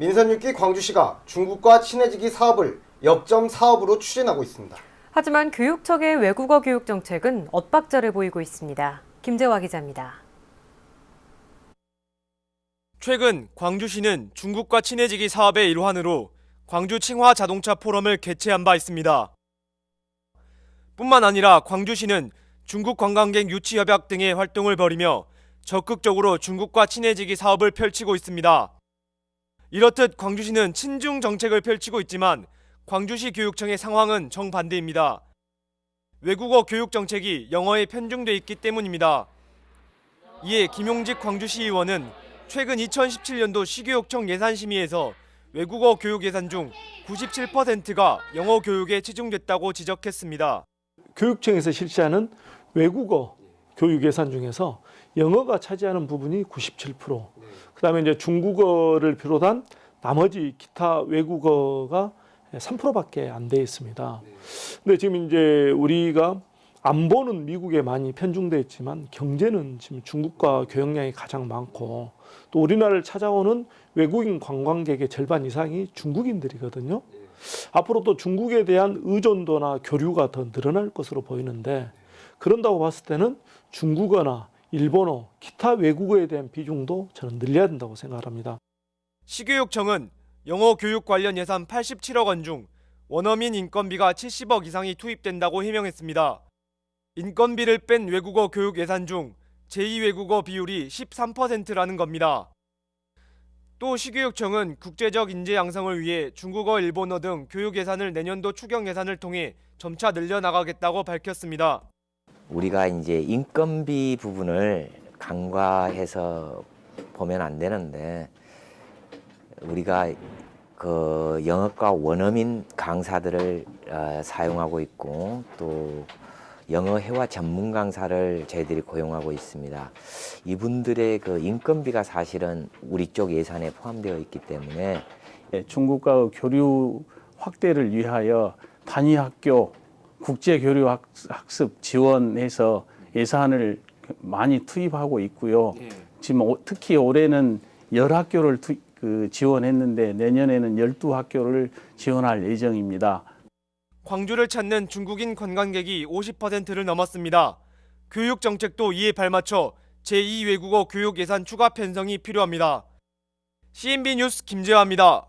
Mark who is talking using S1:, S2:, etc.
S1: 민선 6기 광주시가 중국과 친해지기 사업을 역점 사업으로 추진하고 있습니다.
S2: 하지만 교육청의 외국어 교육 정책은 엇박자를 보이고 있습니다. 김재화 기자입니다.
S3: 최근 광주시는 중국과 친해지기 사업의 일환으로 광주 칭화 자동차 포럼을 개최한 바 있습니다. 뿐만 아니라 광주시는 중국 관광객 유치 협약 등의 활동을 벌이며 적극적으로 중국과 친해지기 사업을 펼치고 있습니다. 이렇듯 광주시는 친중 정책을 펼치고 있지만 광주시 교육청의 상황은 정반대입니다. 외국어 교육 정책이 영어에 편중돼 있기 때문입니다. 이에 김용직 광주시 의원은 최근 2017년도 시교육청 예산심의에서 외국어 교육 예산 중 97%가 영어 교육에 치중됐다고 지적했습니다.
S4: 교육청에서 실시하는 외국어 교육 예산 중에서 영어가 차지하는 부분이 97%, 그다음에 이제 중국어를 비롯한 나머지 기타 외국어가 3%밖에 안 돼 있습니다. 근데 지금 이제 우리가 안보는 미국에 많이 편중돼 있지만 경제는 지금 중국과 교역량이 가장 많고 또 우리나라를 찾아오는 외국인 관광객의 절반 이상이 중국인들이거든요. 앞으로 또 중국에 대한 의존도나 교류가 더 늘어날 것으로 보이는데 그런다고 봤을 때는 중국어나 일본어, 기타 외국어에 대한 비중도 저는 늘려야 된다고 생각합니다.
S3: 시교육청은 영어 교육 관련 예산 87억 원 중 원어민 인건비가 70억 이상이 투입된다고 해명했습니다. 인건비를 뺀 외국어 교육 예산 중 제2외국어 비율이 13%라는 겁니다. 또 시교육청은 국제적 인재 양성을 위해 중국어, 일본어 등 교육 예산을 내년도 추경 예산을 통해 점차 늘려나가겠다고 밝혔습니다.
S5: 우리가 이제 인건비 부분을 간과해서 보면 안 되는데 우리가 그 영어과 원어민 강사들을 어, 사용하고 있고 또 영어 회화 전문 강사를 저희들이 고용하고 있습니다. 이분들의 그 인건비가 사실은 우리 쪽 예산에 포함되어 있기 때문에
S6: 예, 중국과 교류 확대를 위하여 단위 학교 국제 교류 학- 학습 지원해서 예산을 많이 투입하고 있고요. 지금 오- 특히 올해는 열 학교를 투- 그 지원했는데 내년에는 열두 학교를 지원할 예정입니다.
S3: 광주를 찾는 중국인 관광객이 50%를 넘었습니다. 교육 정책도 이에 발맞춰 제2 외국어 교육 예산 추가 편성이 필요합니다. CNB 뉴스 김재화입니다.